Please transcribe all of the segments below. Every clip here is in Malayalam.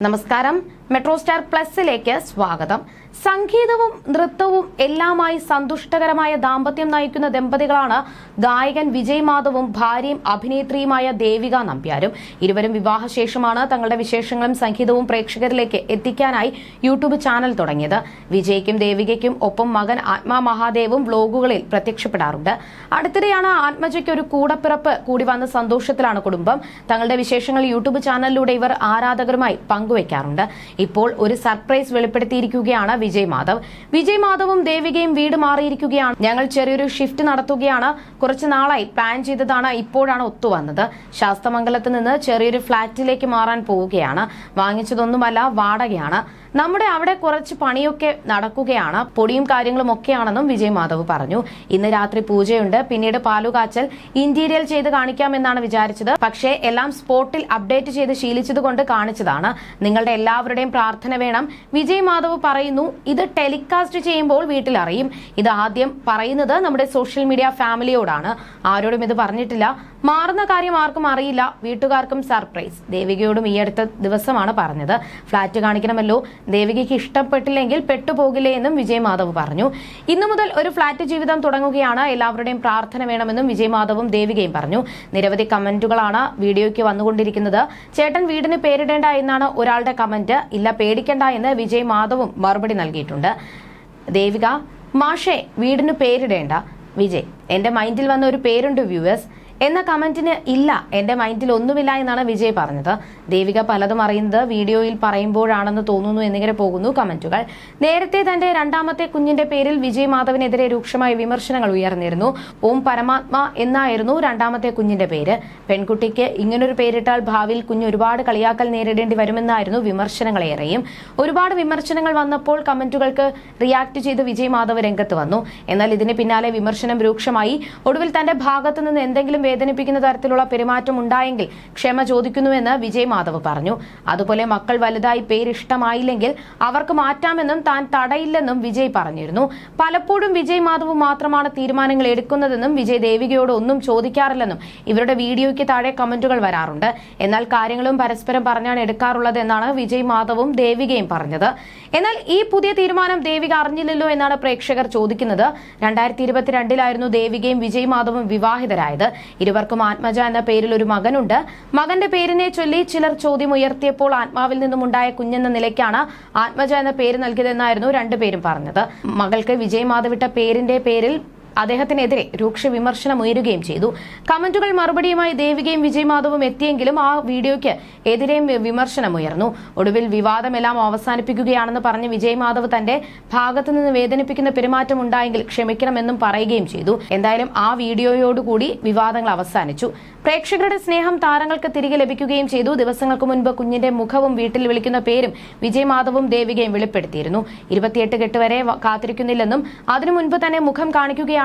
നമസ്കാരം മെട്രോ സ്റ്റാർ പ്ലസിലേക്ക് സ്വാഗതം. സംഗീതവും നൃത്തവും എല്ലാമായി സന്തുഷ്ടകരമായ ദാമ്പത്യം നയിക്കുന്ന ദമ്പതികളാണ് ഗായകൻ വിജയ് മാധവും ഭാര്യയും അഭിനേത്രിയുമായ ദേവിക നമ്പ്യാരും. ഇരുവരും വിവാഹശേഷമാണ് തങ്ങളുടെ വിശേഷങ്ങളും സംഗീതവും പ്രേക്ഷകരിലേക്ക് എത്തിക്കാനായി യൂട്യൂബ് ചാനൽ തുടങ്ങിയത്. വിജയ്ക്കും ദേവികയ്ക്കും ഒപ്പം മകൻ ആത്മാ മഹാദേവും വ്ലോഗുകളിൽ പ്രത്യക്ഷപ്പെടാറുണ്ട്. അടുത്തിടെയാണ് ആത്മജയ്ക്ക് ഒരു കൂടപ്പിറപ്പ് കൂടി വന്ന സന്തോഷത്തിലാണ് കുടുംബം. തങ്ങളുടെ വിശേഷങ്ങൾ യൂട്യൂബ് ചാനലിലൂടെ ഇവർ ആരാധകരുമായി പങ്കുവയ്ക്കാറുണ്ട് ഇപ്പോൾ ഒരു സർപ്രൈസ് വെളിപ്പെടുത്തിയിരിക്കുകയാണ് വിജയ് മാധവ്. വിജയ് മാധവും ദേവികയും വീട് മാറിയിരിക്കുകയാണ്. ഞങ്ങൾ ചെറിയൊരു ഷിഫ്റ്റ് നടത്തുകയാണ്. കുറച്ച് നാളായി പ്ലാൻ ചെയ്തതാണ്. ഇപ്പോഴാണ് ഒത്തുവന്നത്. ശാസ്തമംഗലത്ത് നിന്ന് ചെറിയൊരു ഫ്ളാറ്റിലേക്ക് മാറാൻ പോവുകയാണ്. വാങ്ങിച്ചതൊന്നുമല്ല വാടകയാണ്. നമ്മുടെ അവിടെ കുറച്ച് പണിയൊക്കെ നടക്കുകയാണ്. പൊടിയും കാര്യങ്ങളും ഒക്കെയാണെന്നും വിജയ് മാധവ് പറഞ്ഞു. ഇന്ന് രാത്രി പൂജയുണ്ട്. പിന്നീട് പാലുകാച്ചൽ ഇന്റീരിയൽ ചെയ്ത് കാണിക്കാമെന്നാണ് വിചാരിച്ചത്. പക്ഷേ എല്ലാം സ്പോട്ടിൽ അപ്ഡേറ്റ് ചെയ്ത് ശീലിച്ചത് കൊണ്ട് കാണിച്ചതാണ്. നിങ്ങളുടെ എല്ലാവരുടെയും പ്രാർത്ഥന വേണം. വിജയ് മാധവ് പറയുന്നു ഇത് ടെലികാസ്റ്റ് ചെയ്യുമ്പോൾ വീട്ടിൽ അറിയും. ഇത് ആദ്യം പറയുന്നത് നമ്മുടെ സോഷ്യൽ മീഡിയ ഫാമിലിയോടാണ്. ആരോടും ഇത് പറഞ്ഞിട്ടില്ല. മാറുന്ന കാര്യം ആർക്കും അറിയില്ല. വീട്ടുകാർക്കും സർപ്രൈസ്. ദേവികയോടും ഈ അടുത്ത ദിവസമാണ് പറഞ്ഞത്. ഫ്ളാറ്റ് കാണിക്കണമല്ലോ. ദേവികയ്ക്ക് ഇഷ്ടപ്പെട്ടില്ലെങ്കിൽ പെട്ടുപോകില്ലേ എന്നും വിജയ് മാധവ് പറഞ്ഞു. ഇന്നു മുതൽ ഒരു ഫ്ളാറ്റ് ജീവിതം തുടങ്ങുകയാണ്. എല്ലാവരുടെയും പ്രാർത്ഥന വേണമെന്നും വിജയ് മാധവും ദേവികയും പറഞ്ഞു. നിരവധി കമന്റുകളാണ് വീഡിയോയ്ക്ക് വന്നുകൊണ്ടിരിക്കുന്നത്. ചേട്ടൻ വീടിന് പേരിടേണ്ട എന്നാണ് ഒരാളുടെ കമന്റ്. ഇല്ല പേടിക്കണ്ട എന്ന് വിജയ് മാധവും മറുപടി നൽകിയിട്ടുണ്ട്. ദേവിക മാഷെ വീടിന് പേരിടേണ്ട. വിജയ് എന്റെ മൈൻഡിൽ വന്ന ഒരു പേരുണ്ട് വ്യൂവേഴ്സ്. എന്ന കമന്റിന് ഇല്ല എന്റെ മൈൻഡിൽ ഒന്നുമില്ല എന്നാണ് വിജയ് പറഞ്ഞത്. ദേവിക പലതും അറിയുന്നത് വീഡിയോയിൽ പറയുമ്പോഴാണെന്ന് തോന്നുന്നു എന്നിങ്ങനെ പോകുന്നു കമന്റുകൾ. നേരത്തെ തന്റെ രണ്ടാമത്തെ കുഞ്ഞിന്റെ പേരിൽ വിജയ് മാധവിനെതിരെ രൂക്ഷമായ വിമർശനങ്ങൾ ഉയർന്നിരുന്നു. ഓം പരമാത്മ എന്നായിരുന്നു രണ്ടാമത്തെ കുഞ്ഞിന്റെ പേര്. പെൺകുട്ടിക്ക് ഇങ്ങനൊരു പേരിട്ടാൽ ഭാവിയിൽ കുഞ്ഞ് ഒരുപാട് കളിയാക്കൽ നേരിടേണ്ടി വരുമെന്നായിരുന്നു വിമർശനങ്ങളേറെയും. ഒരുപാട് വിമർശനങ്ങൾ വന്നപ്പോൾ കമന്റുകൾക്ക് റിയാക്ട് ചെയ്ത് വിജയ് മാധവ് രംഗത്ത് വന്നു. എന്നാൽ ഇതിന് പിന്നാലെ വിമർശനം രൂക്ഷമായി. ഒടുവിൽ തന്റെ ഭാഗത്തു നിന്ന് എന്തെങ്കിലും വേദനിപ്പിക്കുന്ന തരത്തിലുള്ള പെരുമാറ്റം ഉണ്ടായെങ്കിൽ ക്ഷമ ചോദിക്കുന്നുവെന്ന് വിജയ് മാധവ് പറഞ്ഞു. അതുപോലെ മക്കൾ വലുതായി പേരിഷ്ടമായില്ലെങ്കിൽ അവർക്ക് മാറ്റാമെന്നും താൻ തടയില്ലെന്നും വിജയ് പറഞ്ഞിരുന്നു. പലപ്പോഴും വിജയ് മാധവ് മാത്രമാണ് തീരുമാനങ്ങൾ എടുക്കുന്നതെന്നും വിജയ് ദേവികയോട് ഒന്നും ചോദിക്കാറില്ലെന്നും ഇവരുടെ വീഡിയോയ്ക്ക് താഴെ കമന്റുകൾ വരാറുണ്ട്. എന്നാൽ കാര്യങ്ങളും പരസ്പരം പറഞ്ഞാണ് എടുക്കാറുള്ളത് എന്നാണ് വിജയ് മാധവും ദേവികയും പറഞ്ഞത്. എന്നാൽ ഈ പുതിയ തീരുമാനം ദേവിക അറിഞ്ഞില്ലല്ലോ എന്നാണ് പ്രേക്ഷകർ ചോദിക്കുന്നത്. രണ്ടായിരത്തി ഇരുപത്തിരണ്ടിലായിരുന്നു ദേവികയും വിജയ് മാധവും വിവാഹിതരായത്. ഇരുവർക്കും ആത്മജ എന്ന പേരിൽ ഒരു മകനുണ്ട്. മകന്റെ പേരിനെ ചൊല്ലി ചിലർ ചോദ്യം ഉയർത്തിയപ്പോൾ ആത്മാവിൽ നിന്നുമുണ്ടായ കുഞ്ഞെന്ന നിലയ്ക്കാണ് ആത്മജ എന്ന പേര് നൽകിയതെന്നായിരുന്നു രണ്ടുപേരും പറഞ്ഞത്. മകൾക്ക് വിജയ് മാധവിട്ട പേരിന്റെ പേരിൽ അദ്ദേഹത്തിനെതിരെ രൂക്ഷ വിമർശനം ഉയരുകയും ചെയ്തു. കമന്റുകൾ മറുപടിയുമായി ദേവികയും വിജയ് മാധവും എത്തിയെങ്കിലും ആ വീഡിയോയ്ക്ക് എതിരെയും വിമർശനം ഉയർന്നു. ഒടുവിൽ വിവാദമെല്ലാം അവസാനിപ്പിക്കുകയാണെന്ന് പറഞ്ഞ് വിജയ് മാധവ് തന്റെ ഭാഗത്തു നിന്ന് വേദനിപ്പിക്കുന്ന പെരുമാറ്റം ഉണ്ടായെങ്കിൽ ക്ഷമിക്കണമെന്നും പറയുകയും ചെയ്തു. എന്തായാലും ആ വീഡിയോയോടുകൂടി വിവാദങ്ങൾ അവസാനിച്ചു. പ്രേക്ഷകരുടെ സ്നേഹം താരങ്ങൾക്ക് തിരികെ ലഭിക്കുകയും ചെയ്തു. ദിവസങ്ങൾക്ക് മുൻപ് കുഞ്ഞിന്റെ മുഖവും വീട്ടിൽ വിളിക്കുന്ന പേരും വിജയ് മാധവും ദേവികയും വെളിപ്പെടുത്തിയിരുന്നു. ഇരുപത്തിയെട്ട് കെട്ട് വരെ കാത്തിരിക്കുന്നില്ലെന്നും അതിനു മുൻപ് തന്നെ മുഖം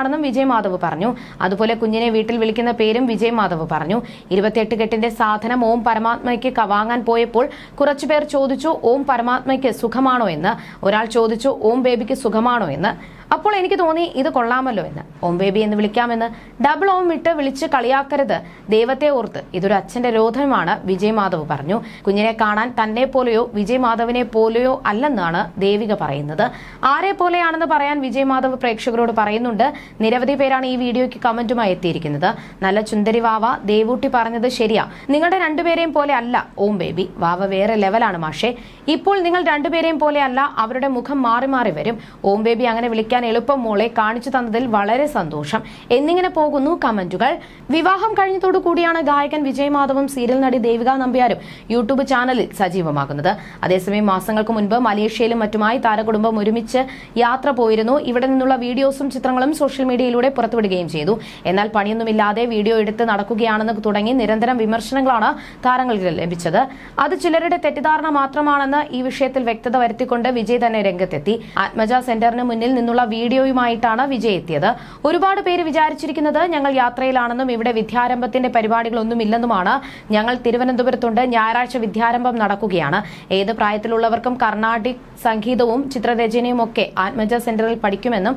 കാണിക്കുകയാണെന്നും വിജയ് മാധവ് പറഞ്ഞു. അതുപോലെ കുഞ്ഞിനെ വീട്ടിൽ വിളിക്കുന്ന പേരും വിജയ് മാധവ് പറഞ്ഞു. ഇരുപത്തിയെട്ട് കെട്ടിന്റെ സാധനം ഓം പരമാത്മയ്ക്ക് വാങ്ങാൻ പോയപ്പോൾ കുറച്ചുപേർ ചോദിച്ചു ഓം പരമാത്മയ്ക്ക് സുഖമാണോ എന്ന്? ഒരാൾ ചോദിച്ചു ഓം ബേബിക്ക് സുഖമാണോ എന്ന്? അപ്പോൾ എനിക്ക് തോന്നി ഇത് കൊള്ളാമല്ലോ എന്ന്. ഓം ബേബി എന്ന് വിളിക്കാമെന്ന് ഡബിൾ ഓം ഇട്ട് വിളിച്ച് കളിയാക്കരുത്. ദൈവത്തെ ഓർത്ത് ഇതൊരു അച്ഛന്റെ രോധമാണ് വിജയ് മാധവ് പറഞ്ഞു. കുഞ്ഞിനെ കാണാൻ തന്നെ പോലെയോ വിജയ് മാധവിനെ പോലെയോ അല്ലെന്നാണ് ദേവിക പറയുന്നത്. ആരെ പോലെയാണെന്ന് പറയാൻ വിജയ് മാധവ് പ്രേക്ഷകരോട് പറയുന്നുണ്ട്. നിരവധി പേരാണ് ഈ വീഡിയോയ്ക്ക് കമന്റുമായി എത്തിയിരിക്കുന്നത്. നല്ല ചുന്ദരി വാവ ദേവൂട്ടി പറഞ്ഞത് ശരിയാ. നിങ്ങളുടെ രണ്ടുപേരെയും പോലെ അല്ല ഓം ബേബി. വാവ വേറെ ലെവലാണ് മാഷേ. ഇപ്പോൾ നിങ്ങൾ രണ്ടുപേരെയും പോലെ അല്ല അവരുടെ മുഖം മാറി മാറി വരും. ഓം ബേബി അങ്ങനെ വിളിക്കാൻ എളുപ്പം മോളെ കാണിച്ചു തന്നതിൽ വളരെ സന്തോഷം. എന്നിങ്ങനെ പോകുന്നു കമന്റുകൾ. വിവാഹം കഴിഞ്ഞതോടു കൂടിയാണ് ഗായകൻ വിജയ് മാധവും സീരിയൽ നടി ദേവിക നമ്പ്യാരും യൂട്യൂബ് ചാനലിൽ സജീവമാകുന്നത്. അതേസമയം മാസങ്ങൾക്ക് മുൻപ് മലേഷ്യയിലും മറ്റുമായി താരകുടുംബം ഒരുമിച്ച് യാത്ര പോയിരുന്നു. ഇവിടെ നിന്നുള്ള വീഡിയോസും ചിത്രങ്ങളും സോഷ്യൽ മീഡിയയിലൂടെ പുറത്തുവിടുകയും ചെയ്തു. എന്നാൽ പണിയൊന്നുമില്ലാതെ വീഡിയോ എടുത്ത് നടക്കുകയാണെന്ന് തുടങ്ങി നിരന്തരം വിമർശനങ്ങളാണ് താരങ്ങളിൽ ലഭിച്ചത്. അത് ചിലരുടെ തെറ്റിദ്ധാരണ മാത്രമാണെന്ന് ഈ വിഷയത്തിൽ വ്യക്തത വരുത്തിക്കൊണ്ട് വിജയ് തന്നെ രംഗത്തെത്തി. ആത്മജ സെന്ററിന് മുന്നിൽ നിന്നുള്ള വീഡിയോയുമായിട്ടാണ് വിജയ് എത്തിയത്. ഒരുപാട് പേര് വിചാരിച്ചിരിക്കുന്നത് ഞങ്ങൾ യാത്രയിലാണെന്നും ഇവിടെ വിദ്യാരംഭത്തിന്റെ പരിപാടികളൊന്നുമില്ലെന്നുമാണ്. ഞങ്ങൾ തിരുവനന്തപുരത്തുണ്ട്. ഞായറാഴ്ച വിദ്യാരംഭം നടക്കുകയാണ്. ഏത് പ്രായത്തിലുള്ളവർക്കും കർണാടിക് സംഗീതവും ചിത്രരചനയും ഒക്കെ ആത്മജ സെന്ററിൽ പഠിക്കുമെന്നും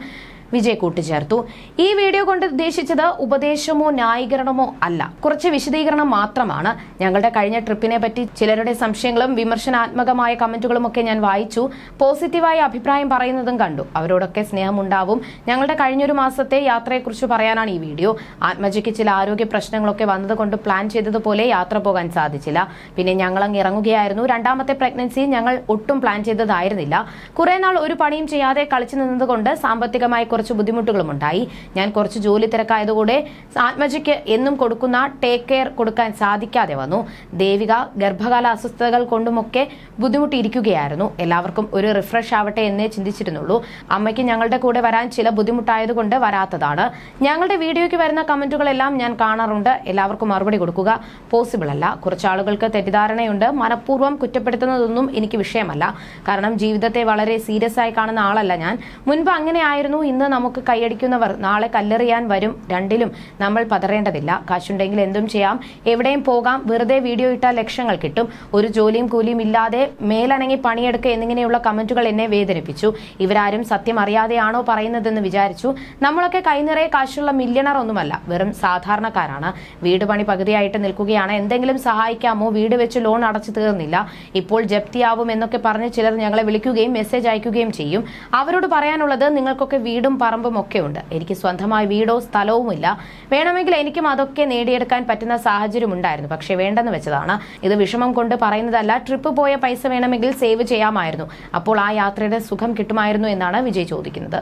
വിജയ് കൂട്ടിച്ചേർത്തു. ഈ വീഡിയോ കൊണ്ട് ഉദ്ദേശിച്ചത് ഉപദേശമോ ന്യായീകരണമോ അല്ല. കുറച്ച് വിശദീകരണം മാത്രമാണ്. ഞങ്ങളുടെ കഴിഞ്ഞ ട്രിപ്പിനെ പറ്റി ചിലരുടെ സംശയങ്ങളും വിമർശനാത്മകമായ കമന്റുകളും ഒക്കെ ഞാൻ വായിച്ചു. പോസിറ്റീവായ അഭിപ്രായം പറയുന്നതും കണ്ടു. അവരോടൊക്കെ സ്നേഹമുണ്ടാവും. ഞങ്ങളുടെ കഴിഞ്ഞൊരു മാസത്തെ യാത്രയെക്കുറിച്ച് പറയാനാണ് ഈ വീഡിയോ. ആത്മജയ്ക്ക് ചില ആരോഗ്യ പ്രശ്നങ്ങളൊക്കെ വന്നതുകൊണ്ട് പ്ലാൻ ചെയ്തതുപോലെ യാത്ര പോകാൻ സാധിച്ചില്ല. പിന്നെ ഞങ്ങൾ അങ്ങ് ഇറങ്ങുകയായിരുന്നു. രണ്ടാമത്തെ പ്രഗ്നൻസി ഞങ്ങൾ ഒട്ടും പ്ലാൻ ചെയ്തതായിരുന്നില്ല. കുറെ നാൾ ഒരു പണിയും ചെയ്യാതെ കളിച്ചു നിന്നതുകൊണ്ട് സാമ്പത്തികമായി കുറച്ച് ബുദ്ധിമുട്ടുകളും ഉണ്ടായി ഞാൻ കുറച്ച് ജോലി തിരക്കായതുകൂടെ ആത്മജയ്ക്ക് എന്നും കൊടുക്കുന്ന ടേക്ക് കെയർ കൊടുക്കാൻ സാധിക്കാതെ വന്നു. ദേവിക ഗർഭകാല അസ്വസ്ഥതകൾ കൊണ്ടുമൊക്കെ ബുദ്ധിമുട്ടിയിരിക്കുകയായിരുന്നു. എല്ലാവർക്കും ഒരു റിഫ്രഷ് ആവട്ടെ എന്നേ ചിന്തിച്ചിരുന്നുള്ളൂ. അമ്മയ്ക്ക് ഞങ്ങളുടെ കൂടെ വരാൻ ചില ബുദ്ധിമുട്ടായതുകൊണ്ട് വരാത്തതാണ്. ഞങ്ങളുടെ വീഡിയോയ്ക്ക് വരുന്ന കമന്റുകളെല്ലാം ഞാൻ കാണാറുണ്ട്. എല്ലാവർക്കും മറുപടി കൊടുക്കുക. പോസിബിൾ അല്ല. കുറച്ച് ആളുകൾക്ക് തെറ്റിദ്ധാരണയുണ്ട്. മനഃപൂർവം കുറ്റപ്പെടുത്തുന്നതൊന്നും എനിക്ക് വിഷയമല്ല. കാരണം ജീവിതത്തെ വളരെ സീരിയസ് ആയി കാണുന്ന ആളല്ല ഞാൻ. മുൻപ് അങ്ങനെ ആയിരുന്നു ഇന്ന് നമുക്ക് കൈയടിക്കുന്നവർ നാളെ കല്ലെറിയാൻ വരും. രണ്ടിലും നമ്മൾ പതറേണ്ടതില്ല. കാശുണ്ടെങ്കിൽ എന്തും ചെയ്യാം. എവിടെയും പോകാം. വെറുതെ വീഡിയോ ഇട്ടാൽ ലക്ഷങ്ങൾ കിട്ടും. ഒരു ജോലിയും കൂലിയും ഇല്ലാതെ മേലനങ്ങി പണിയെടുക്കുക എന്നിങ്ങനെയുള്ള കമന്റുകൾ എന്നെ വേദനിപ്പിച്ചു. ഇവരാരും സത്യം അറിയാതെയാണോ പറയുന്നതെന്ന് വിചാരിച്ചു. നമ്മളൊക്കെ കൈനിറയെ കാശുള്ള മില്യണർ ഒന്നുമല്ല. വെറും സാധാരണക്കാരാണ്. വീട് പണി പകുതിയായിട്ട് നിൽക്കുകയാണ്. എന്തെങ്കിലും സഹായിക്കാമോ? വീട് വെച്ച് ലോൺ അടച്ചു തീർന്നില്ല. ഇപ്പോൾ ജപ്തിയാവും എന്നൊക്കെ പറഞ്ഞ് ചിലർ ഞങ്ങളെ വിളിക്കുകയും മെസ്സേജ് അയക്കുകയും ചെയ്യും. അവരോട് പറയാനുള്ളത് നിങ്ങൾക്കൊക്കെ വീടും പറമ്പും ഒക്കെ ഉണ്ട് എനിക്ക് സ്വന്തമായി വീടോ സ്ഥലവുമില്ല. വേണമെങ്കിൽ എനിക്കും അതൊക്കെ നേടിയെടുക്കാൻ പറ്റുന്ന സാഹചര്യം ഉണ്ടായിരുന്നു പക്ഷെ വേണ്ടെന്ന് വെച്ചതാണ്. ഇത് വിഷമം കൊണ്ട് പറയുന്നതല്ല. ട്രിപ്പ് പോയ പൈസ വേണമെങ്കിൽ സേവ് ചെയ്യാമായിരുന്നു. അപ്പോൾ ആ യാത്രയുടെ സുഖം കിട്ടുമായിരുന്നു എന്നാണ് വിജയ് ചോദിക്കുന്നത്.